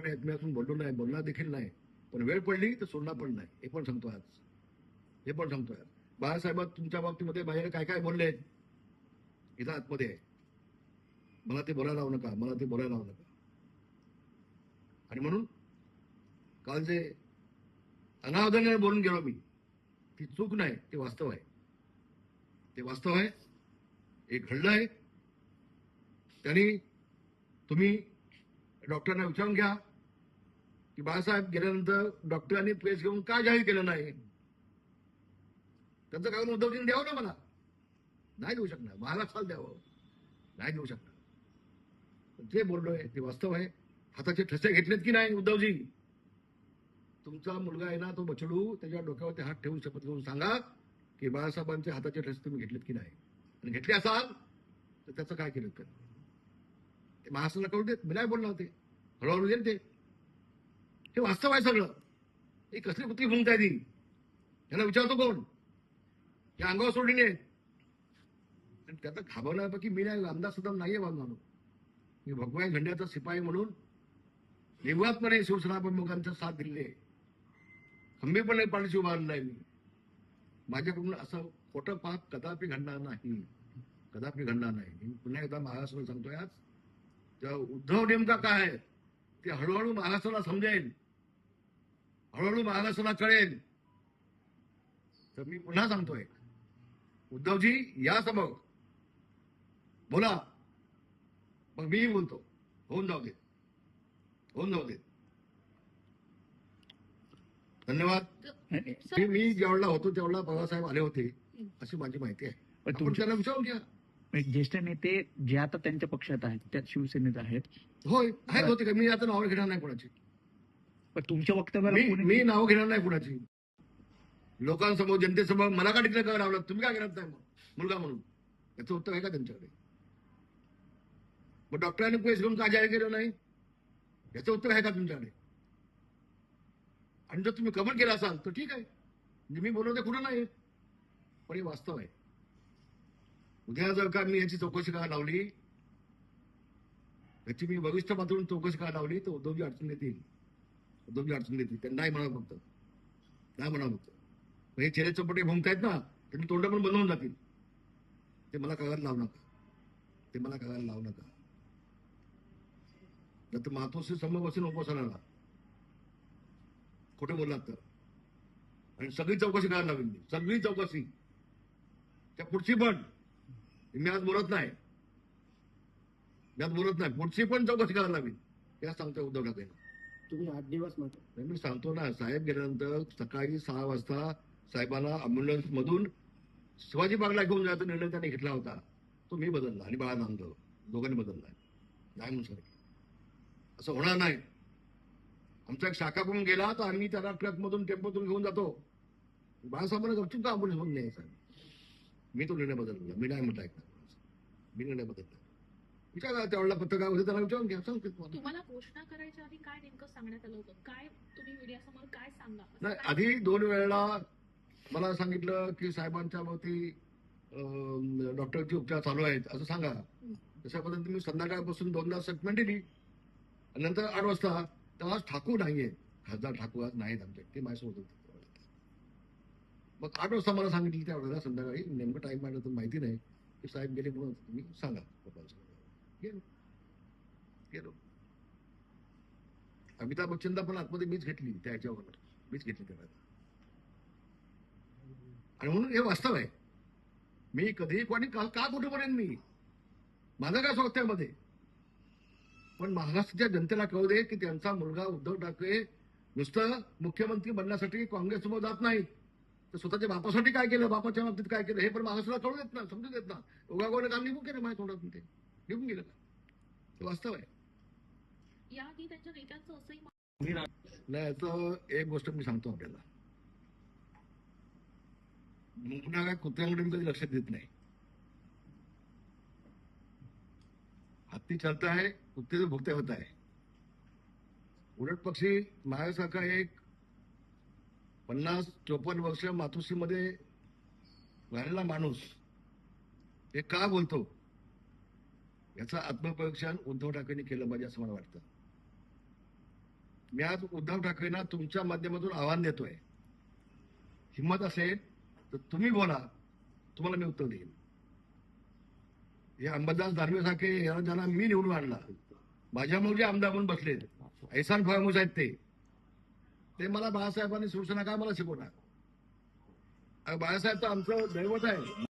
माझ्याकडे आहेत बोललो नाही बोलणार देखील नाही. पण वेळ पडली तर सोडणार पण नाही. हे पण सांगतो आज. हे पण सांगतोय आज. बाळासाहेब तुमच्या बाबतीमध्ये बाहेर काय काय बोलले? इथं आतमध्ये. आहे मला ते बोलायला लावू नका मला ते बोलायला लावू नका. आणि म्हणून काल जे अनावधानाने बोलून गेलो मी ती चूक नाही ते वास्तव आहे. ते वास्तव आहे हे घडलं आहे. त्यांनी तुम्ही डॉक्टरांना विचारून घ्या. की बाळासाहेब गेल्यानंतर डॉक्टरांनी प्रेस घेऊन का जाहीर केलं नाही? त्याचं कारण उद्धवजींनी द्यावं ना मला? नाही देऊ शकणार. महाराष्ट्राला द्यावं. नाही देऊ शकणार. जे बोललोय ते वास्तव आहे. हाताचे ठसे घेतलेत की नाही उद्धवजी? तुमचा मुलगा आहे ना तो बछडू त्याच्या डोक्यावरती हात ठेवून शपथ घेऊन सांगा की बाळासाहेबांचे हाताचे ठसे तुम्ही घेतलेत की नाही? आणि घेतले असाल तर त्याचं काय केलं तर? ते महाराष्ट्राला कळू देत मी नाही बोलणार ते हळूहळू देईल ते. हे वास्तव आहे सगळं. ही कसली कुत्री भूमिका ती? त्यांना विचारतो कोण? या अंगावर सोडली नाही. आणि त्याचा घाबरण्यापैकी मी नाही आमदार सुद्धा नाहीये बांधवानो मी भगवान घंड्याचा शिपाई म्हणून निर्वातपणे शिवसेना प्रमुखांचा साथ दिले आहे. खंबीरपणे पाठीशी उभारलेला आहे मी. माझ्याकडून असं खोटं पाप कदापि घडणार नाही. कदापि घडणार नाही. मी पुन्हा एकदा महाराष्ट्र सांगतोय आज उद्धव नेमका काय आहे? ते हळूहळू महाराष्ट्राला समजेल. हळूहळू महाराष्ट्राला कळेल. तर मी पुन्हा सांगतोय. उद्धवजी या समोर. बोला. मग मीही बोलतो. होऊन जाऊ दे. होऊन जाऊ दे. धन्यवाद. मी जेवढा होतो तेवढा बाबासाहेब आले होते अशी माझी माहिती आहे. पण आपण तुमचे त्यांना विचारून घ्या. ज्येष्ठ नेते जे आता त्यांच्या पक्षात आहेत त्यात शिवसेनेत आहेत. होय आहेत होते का मी आता नावं घेणार नाही कोणाची. पण तुमच्या वक्तव्याला मी कोणी- मी नावं घेणार नाही कुणाची. लोकांसमोर जनतेसमोर मला का डिक्लेअर करावं लावलं तुम्ही काय करत नाही मग? मुलगा म्हणून. याचं उत्तर आहे का त्यांच्याकडे? मग डॉक्टरांनी पैसे घेऊन का जाहीर केलं नाही? याचं उत्तर आहे का तुमच्याकडे? आणि जर तुम्ही कमेंट केला असाल तर ठीक आहे. म्हणजे मी बोलवते कुठं नाही पण हे वास्तव आहे. उद्या जर का मी याची चौकशी का लावली याची मी वरिष्ठ पातळीवर चौकशी का लावली तर उद्धवजी अडचण येतील. उद्धवजी अडचण देतील त्यांना नाही म्हणावं फक्त. नाही म्हणावं फक्त. हे चेहरे चपटे भूमिका आहेत ना त्यांनी तोंड पण बनवून होऊन जातील. ते मला करायला लावू नका. ते मला करायला लावू नका. नंतर मातोश्री समोर बसून उपोषणाला खोटं बोललात तर. आणि सगळी चौकशी करायला लावेल सगळी चौकशी. त्या पुढची पण. मी आज बोलत नाही. मी आज बोलत नाही. पुढची पण चौकशी करायला लावेल त्या सांगतोय उद्धव ठाकरे. तुम्ही आठ दिवस मी सांगतो ना साहेब गेल्यानंतर सकाळी सहा वाजता साहेबांना अम्ब्युलन्स मधून शिवाजी बागला घेऊन जायचा निर्णय त्यांनी घेतला होता. तो मी बदलला आणि बाळा नामदेव दोघांनी बदलला. नाही म्हणून असं होणार नाही. आमचा एक शाखा पण गेला तर आम्ही त्याला ट्रक मधून टेम्पोतून घेऊन जातो. बाळासाहेबांना गपचूप का अम्ब्युलन्स मधून न्यायचा. मी तो निर्णय बदलला मी नाही म्हटलं ऐकणार मी निर्णय बदलला विचारा त्यावेळेला पत्रकार होते त्यांना विचारून घ्या. सांगते तुम्हाला. तुम्हाला घोषणा करायच्या आधी काय नेमकं सांगण्यात आलं होतं? काय तुम्ही मीडियासमोर काय सांगा? नाही आधी दोन वेळेला मला सांगितलं की साहेबांच्या अं, डॉक्टरचे उपचार चालू आहेत. असं सांगा. तशा पद्धतीने मी संध्याकाळपासून दोनदा स्टेटमेंट दिली. आणि नंतर आठ वाजता तेव्हा आज ठाकूर नाहीये खासदार ठाकूर आज नाहीत आमचे. ते माझ्यासोबत होते. मग आठ वाजता मला सांगितलं त्यावेळेला संध्याकाळी नेमकं टाइम माहिती तर माहिती नाही. की साहेब गेले म्हणून तुम्ही सांगा. गेलो. गेलो. अमिताभ बच्चनला पण आतमध्ये मीच घेतली त्या ह्याच्यावर मीच घेतली त्या वेळेला. आणि म्हणून हे वास्तव आहे. मी कधी कोणी का का कुठे म्हणेन मी? माझं काय स्वार्थ त्यामध्ये पण महाराष्ट्राच्या जनतेला कळू दे की त्यांचा मुलगा उद्धव ठाकरे नुसतं मुख्यमंत्री बनण्यासाठी काँग्रेससमोर जात नाही तर स्वतःच्या बापासाठी काय केलं? बापाच्या बाबतीत काय केलं? हे पण महाराष्ट्राला कळू देत ना समजू देत ना उगागोने काम निघून केलं माझ्या तोंडातून ते. निघून गेलं का? ते वास्तव आहे. नाही तर एक गोष्ट मी सांगतो आपल्याला. मुंगणाऱ्या कुत्र्यांकडे मी कधी लक्ष देत नाही. हत्ती चालता आहे कुत्ते भुगते होत उलट पक्षी माझ्यासारखा एक पन्नास चोपन्न वर्ष मातोश्रीमध्ये राहिलेला माणूस हे का बोलतो? याचं आत्मपरीक्षण उद्धव ठाकरेंनी केलं पाहिजे असं मला वाटतं. मी आज उद्धव ठाकरेंना तुमच्या माध्यमातून आव्हान देतोय. हिंमत असेल तर तुम्ही बोला तुम्हाला मी उत्तर देईन. हे अंबादास दानवेसारखे यांना ज्यांना मी निवडून आणला माझ्यामुळे जे आमदार म्हणून बसले ऐसान फळामुळे आहेत ते. ते मला बाळासाहेबांनी सूचना काय मला शिकवणार? बाळासाहेब तर आमचं दैवत आहे.